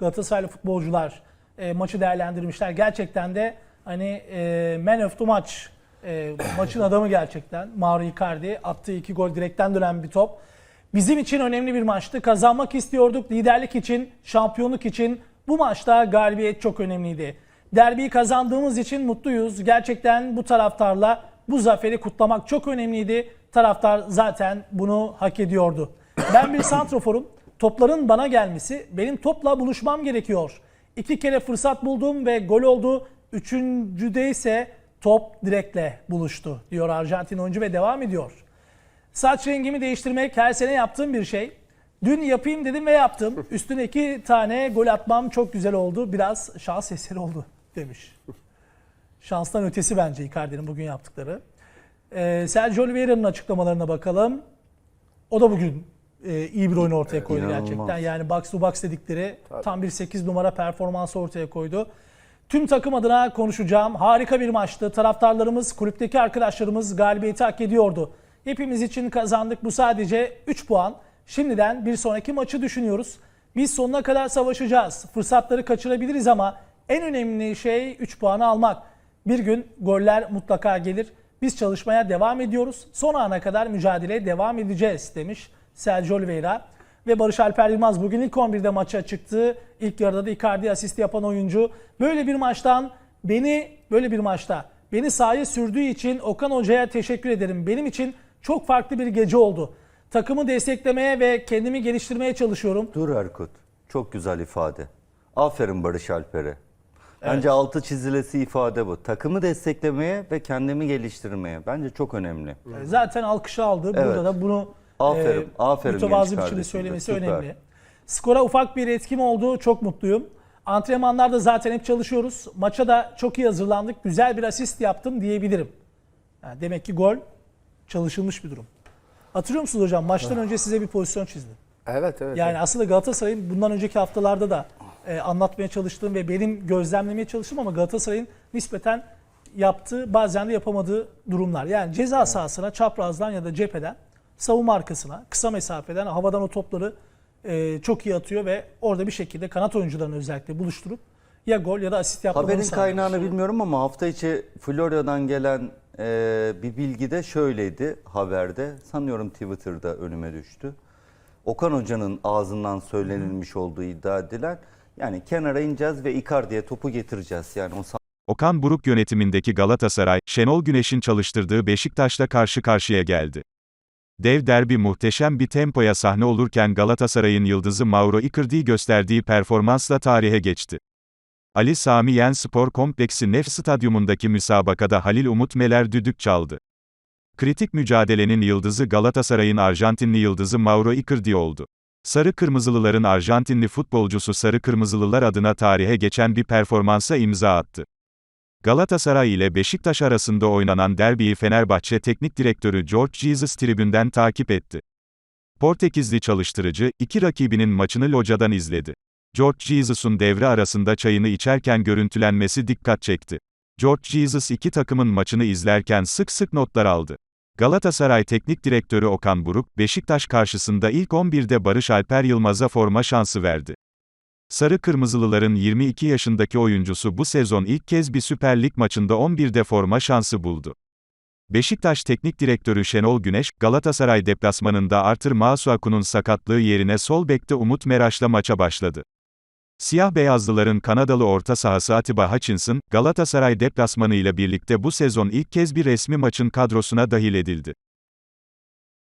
Galatasaraylı futbolcular e, maçı değerlendirmişler. Gerçekten de hani e, man of the match e, maçın adamı gerçekten. Mauro Icardi attığı iki gol direkten dönen bir top. Bizim için önemli bir maçtı. Kazanmak istiyorduk. Liderlik için, şampiyonluk için bu maçta galibiyet çok önemliydi. Derbiyi kazandığımız için mutluyuz. Gerçekten bu taraftarla bu zaferi kutlamak çok önemliydi. Taraftar zaten bunu hak ediyordu. Ben bir santroforum. Topların bana gelmesi, benim topla buluşmam gerekiyor. İki kere fırsat buldum ve gol oldu. Üçüncüde ise top direkle buluştu diyor Arjantin oyuncu ve devam ediyor. Saç rengimi değiştirmek her sene yaptığım bir şey. Dün yapayım dedim ve yaptım. Üstüne iki tane gol atmam çok güzel oldu. Biraz şans eseri oldu demiş. Şanstan ötesi bence Icardi'nin bugün yaptıkları. Ee, Sergio Oliveira'nın açıklamalarına bakalım. O da bugün e, iyi bir oyun ortaya koydu İnanılmaz. gerçekten. Yani box to box dedikleri tam bir 8 numara performansı ortaya koydu. Tüm takım adına konuşacağım. Harika bir maçtı. Taraftarlarımız, kulüpteki arkadaşlarımız galibiyeti hak ediyordu. Hepimiz için kazandık. Bu sadece 3 puan. Şimdiden bir sonraki maçı düşünüyoruz. Biz sonuna kadar savaşacağız. Fırsatları kaçırabiliriz ama en önemli şey 3 puanı almak. Bir gün goller mutlaka gelir. Biz çalışmaya devam ediyoruz. Son ana kadar mücadeleye devam edeceğiz demiş Sergio Oliveira. Ve Barış Alper Yılmaz bugün ilk 11'de maça çıktı. İlk yarıda da Icardi asist yapan oyuncu. Böyle bir maçtan beni böyle bir maçta beni sahaya sürdüğü için Okan Hoca'ya teşekkür ederim. Benim için çok farklı bir gece oldu. Takımı desteklemeye ve kendimi geliştirmeye çalışıyorum. Dur Erkut. Çok güzel ifade. Aferin Barış Alper'e. Bence altı çizilesi ifade bu. Takımı desteklemeye ve kendimi geliştirmeye. Bence çok önemli. Zaten alkışı aldı. Burada Evet. da bunu Aferin, aferin mütevazı biçimde söylemesi Süper. önemli. Skora ufak bir etkim oldu. Çok mutluyum. Antrenmanlarda zaten hep çalışıyoruz. Maça da çok iyi hazırlandık. Güzel bir asist yaptım diyebilirim. Yani demek ki gol çalışılmış bir durum. Hatırlıyor musunuz hocam? Maçtan önce size bir pozisyon çizdim. Evet evet. Yani aslında Galatasaray'ın bundan önceki haftalarda da e, anlatmaya çalıştığım ve benim gözlemlemeye çalıştığım ama Galatasaray'ın nispeten yaptığı bazen de yapamadığı durumlar. Yani ceza sahasına çaprazdan ya da cepheden savunma arkasına kısa mesafeden havadan o topları e, çok iyi atıyor ve orada bir şekilde kanat oyuncularını özellikle buluşturup ya gol ya da asist yapmalarını Haberin sağlıyor. kaynağını bilmiyorum ama hafta içi Florya'dan gelen e, bir bilgi de şöyleydi haberde. Sanıyorum Twitter'da önüme düştü. Okan Hoca'nın ağzından söylenilmiş olduğu iddia edilen yani kenara ineceğiz ve Icardi'ye topu getireceğiz. Yani o Okan Buruk yönetimindeki Galatasaray, Şenol Güneş'in çalıştırdığı Beşiktaş'la karşı karşıya geldi. Dev derbi muhteşem bir tempoya sahne olurken Galatasaray'ın yıldızı Mauro Icardi gösterdiği performansla tarihe geçti. Ali Sami Yen Spor Kompleksi Nef Stadyumundaki müsabakada Halil Umut Meler düdük çaldı. Kritik mücadelenin yıldızı Galatasaray'ın Arjantinli yıldızı Mauro Icardi oldu. Sarı Kırmızılıların Arjantinli futbolcusu Sarı Kırmızılılar adına tarihe geçen bir performansa imza attı. Galatasaray ile Beşiktaş arasında oynanan derbiyi Fenerbahçe Teknik Direktörü George Jesus tribünden takip etti. Portekizli çalıştırıcı, iki rakibinin maçını locadan izledi. George Jesus'un devre arasında çayını içerken görüntülenmesi dikkat çekti. George Jesus iki takımın maçını izlerken sık sık notlar aldı. Galatasaray Teknik Direktörü Okan Buruk, Beşiktaş karşısında ilk 11'de Barış Alper Yılmaz'a forma şansı verdi. Sarı Kırmızılıların 22 yaşındaki oyuncusu bu sezon ilk kez bir Süper Lig maçında 11'de forma şansı buldu. Beşiktaş Teknik Direktörü Şenol Güneş, Galatasaray deplasmanında Artur Masuaku'nun sakatlığı yerine sol bekte Umut Meraş'la maça başladı. Siyah beyazlıların Kanadalı orta sahası Atiba Hutchinson, Galatasaray deplasmanı ile birlikte bu sezon ilk kez bir resmi maçın kadrosuna dahil edildi.